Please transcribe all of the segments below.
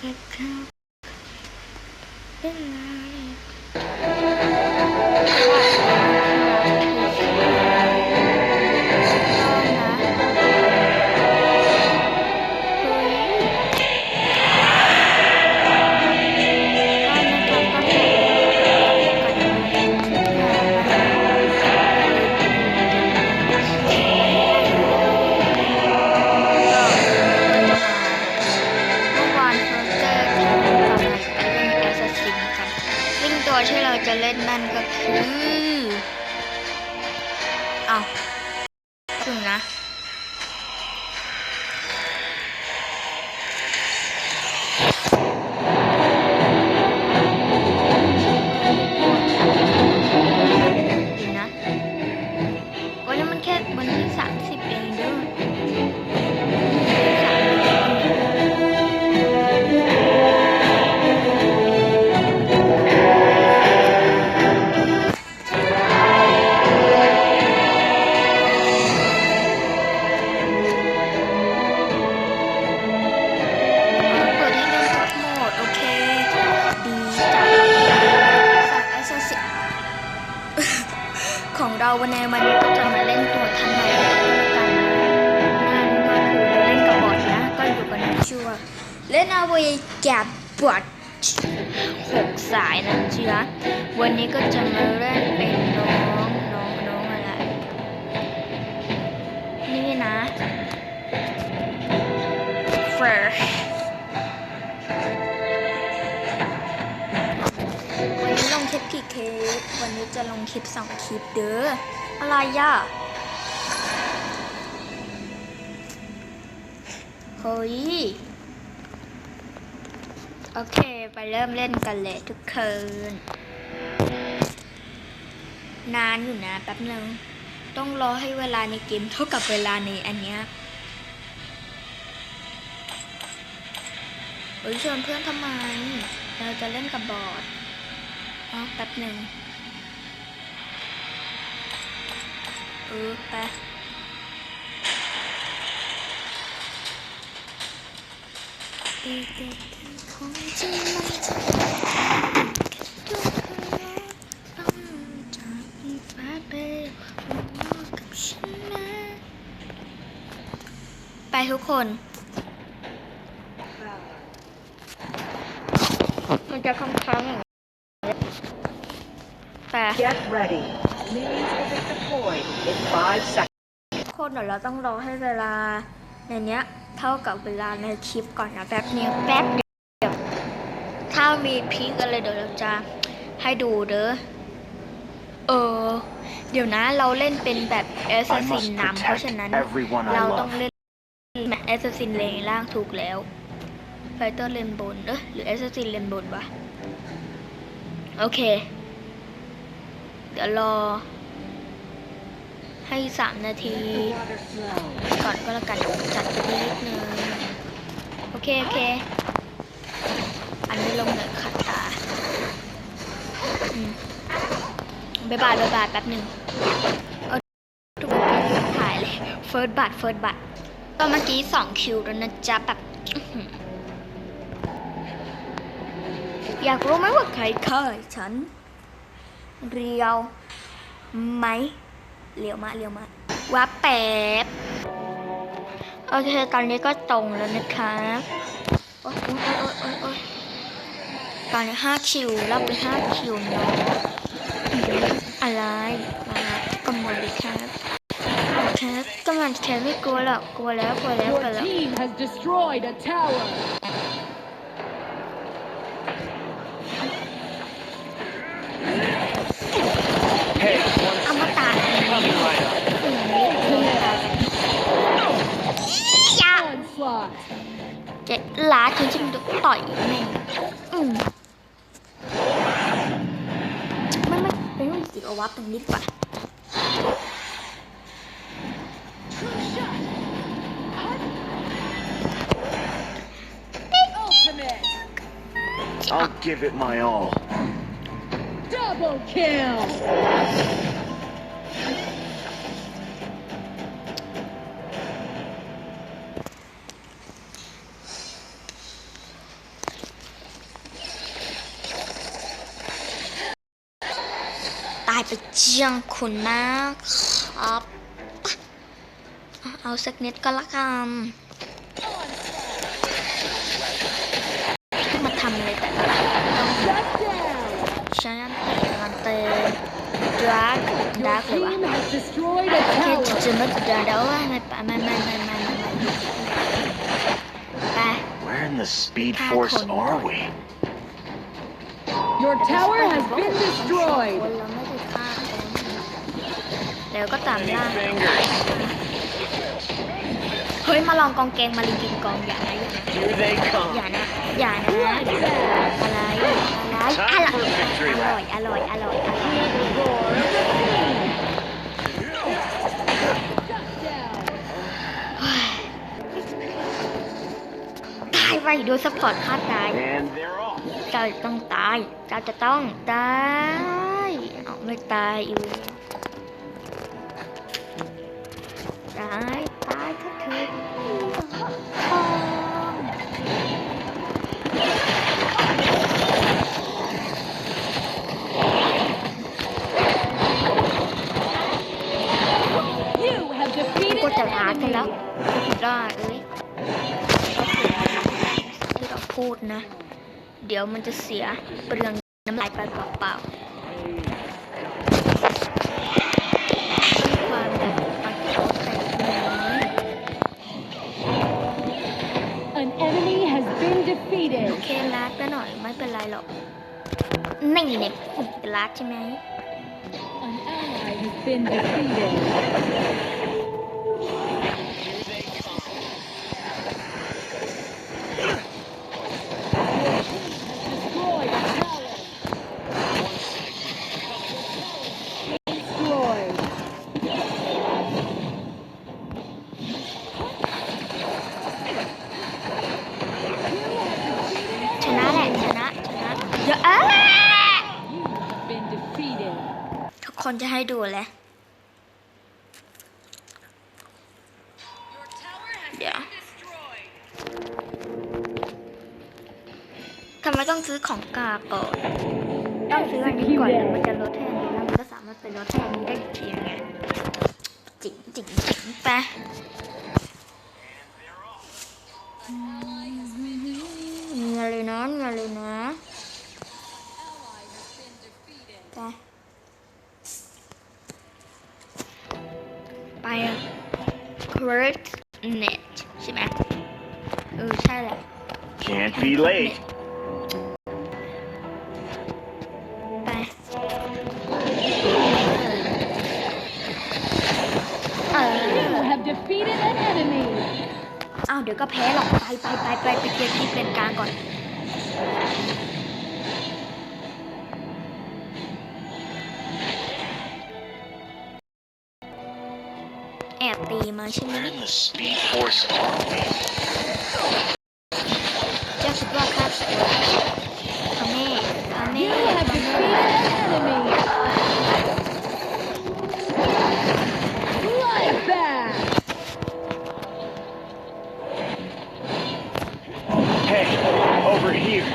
กับเขา เราจะเล่นนั่นก็คือ เอาถึงนะ วันในวันนี้ก็จะมาเล่นตัวทันใหม่กันนั่นก็คือเราเล่นกับบอทนะก็อยู่กันในชื่วเล่นเอาไว้แกบบอทหกสายนะเชื่อวันนี้ก็จะมาเล่นเป็นน้องน้องน้องอะไร นี่นะ Fresh วันนี้จะลงคลิปสองคลิปเด้อ อะไรย่ะเฮ้ย โอเค ไปเริ่มเล่นกันเลยทุกคืน นานอยู่นะแป๊บนึง ต้องรอให้เวลาในเกมเท่ากับเวลาในอันเนี้ยเฮ้ยชวนเพื่อนทำไม เราจะเล่นกับบอร์ดอ๋อแป๊บหนึ่ง เออไปตีเด็กของจริงมันจะทุกคนต้องจากฟ้าไปรู้กับฉันนะไปทุกคน มันจะค้างๆอย่างนี้แต่ Get ready. Minions will be deployed in five seconds. ทุกคนเดี๋ยวเราต้องรอให้เวลาในเนี้ยเท่ากับเวลาในคลิปก่อนนะแป๊บเนี้ยแป๊บเดียว ถ้ามีพีคอะไรเดี๋ยวเราจะให้ดูเด้อ เออ เดี๋ยวนะเราเล่นเป็นแบบแอสซัส I ซิน must นำเพราะฉะ protect นั้น everyone เรา I ต้อง love. เล่นแบบแอสซัสซินเลนล่างถูกแล้วไฟเตอร์เลนบนเออหรือแอสซัสซินเลนบนวะโอเค เดี๋ยวรอ ให้สามนาที ก่อนก็แล้วกันจัดไปนิดนึง โอเค โอเค อันนี้ลงหน่อยขัดตาบายบายบายบายแป๊บหนึ่งเอาทุกคนถ่ายเลยเฟิร์สบัตเฟิร์สบัตก็เมื่อกี้สองคิวแล้วนะจ๊ะแบบอื้อหืออยากรู้ไหมว่าใครฆ่าฉัน เรียวไหมเรียวมาเรียวมาว่าแป๊บโอเคตอนนี้ก็ตรงแล้วนะคะโอ๊ยโอ๊ยโอ๊ยโอ๊ยโอ๊ยตอนนี้ห้าคิวรับไปห้าคิวเนาะอะไรมาก็หมดเลยครับครับก็มันแค่ไม่กลัวหรอกกลัวแล้วกลัวแล้วกลัวแล้ว เจ๊ลาจริงๆดูต่อยแม่งอืมไม่ไม่ไม่ไม่ติดเอาวับตรงนี้ดีกว่า Ultimate. I'll give it my all. Double kill. ไปเจียงคุณนะครับอะเอาสักนิดก็ละกันมาทำอะไรแต่ละ Shut down. ฉันเป็นมันเตอร์ดราร์กดาร์ก Your เลยวะ team has destroyed a แค่ tower. จะมาเดินเดี๋ยวว่าไม่ไปไม่ไม่ไม่ไม่ไม่ไป Where in the Speed Force are we? Your tower has been คน destroyed. เราไม่ได้ฆ่าคน เดี๋ยวก็ตามล่าเฮ้ยมาลองกองแกงมาลิงกินกองอย่านะอย่านะอย่านะอะไรอะไรอร่อยอร่อยอร่อยอร่อยตายไปดูสปอร์ตฆ่าตายเจ้าจะต้องตายเจ้าจะต้องตายเอาไม่ตายอยู่ ตายตายก็เถิด You have ก็จะ an ลากันแล้วได้เอ้ยที่เราพูดนะ เดี๋ยวมันจะเสียเปลืองน้ำลายไป หรอกนี่เนี่ยเป็นลาดใช่ไหม An ally has been defeated. Destroyed a tower. Destroyed. ชนะแหละชนะชนะเยอะเอ้ย You have been defeated. ทุกคน จะให้ดูเลยเดี๋ยวทำไมต้องซื้อของกาก่อนต้องซื้ออันนี้ก่อนแล้วมันจะลดแทนนี้แล้วมันก็สามารถไปลดแทนนี้ได้อีกทีไงจิ๋งจิ๋งจิ๋งไปเงินเลยนะเงินเลยนะ เคิร์ดเน็ตใช่ไหมเออใช่แหละ Can't be late. ไปเอ You อ have defeated an enemy. อ้าวเดี๋ยวก็แพ้หรอกไปไปไปไปไปเคลียร์ที่เป็นกลางก่อน มาใช่ไหม Where in the Speed Force are we? เจ้าคิดว่าข้าสวยทำแม่ทำแม่ You have ทำแม่ defeated an enemy. Bloodbath. Hey, over here.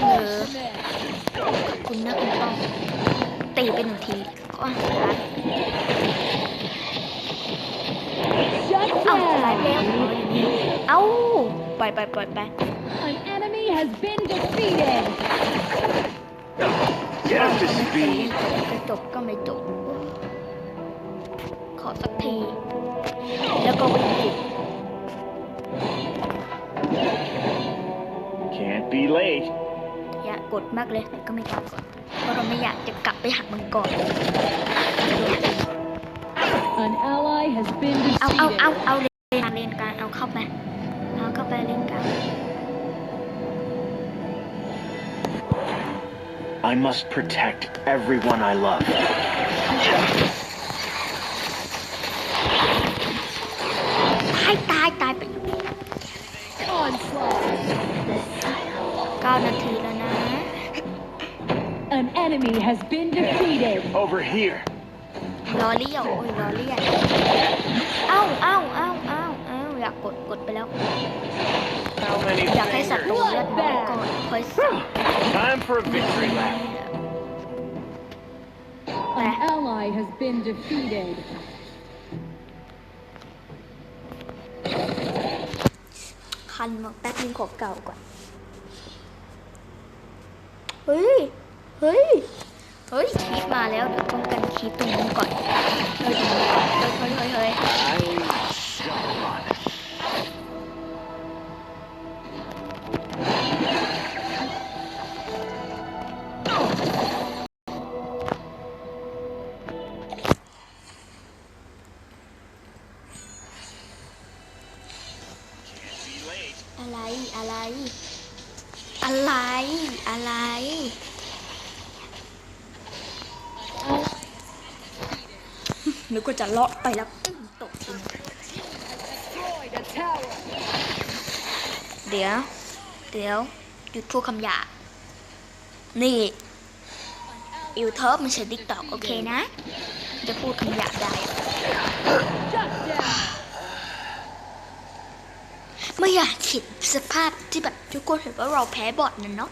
เออคุณนะคุณป้องตีไปหนึ่งทีก็หา เอ้าสไลด์ไปแล้ว down. เอ้าปล่อยไปปล่อยไป An enemy has been defeated. Get up to จะ speed. จบก็ไม่จบ ขอสักที แล้วก็วิ่งจิ Can't be late. อย่ากดมากเลยแต่ก็ไม่กลับก่อนเพราะเราไม่อยากจะกลับไปหักมันก่อน An ally has been เอาเอาเอา defeated. เอาเลนกลางเลนกลางเอาเข้าไป เอาเข้าไปเลนกลาง I must protect everyone I love. ตายตายตายไป Onslaught. เก้านาทีแล้วนะ An enemy has been defeated. Over here. รอเลี้ยวโอ้ยรอเลี้ยวเอ้าเอ้าเอ้าเอ้าเอ้าอยากกดกดไปแล้ว How many อยากให้ศัตรู fingers? เลือดน้อยก่อนค่อยสั่ง Time for a victory lap. ally has been defeated. คันมาแป๊บนึงขอเก่าก่อน เฮ้ย เฮ้ย เฮ้ยคลิปมาแล้วเดี๋ยวป้องกันคลิปตรงนี้ก่อนเฮ้ยตรงนู้นก่อนเฮ้ยเฮ้ยเฮ้ย นึกว่าจะเลาะไปแล้วตกจริงเดี๋ยว เดี๋ยวหยุดพูดคำหยาบนี่อิวเทิร์มันใช้ดิกตอกโอเคนะ จะพูดคำหยาบได้ ไม่อยากเห็นสภาพที่แบบทุกคนเห็นว่าเราแพ้บอทนั่นเนาะ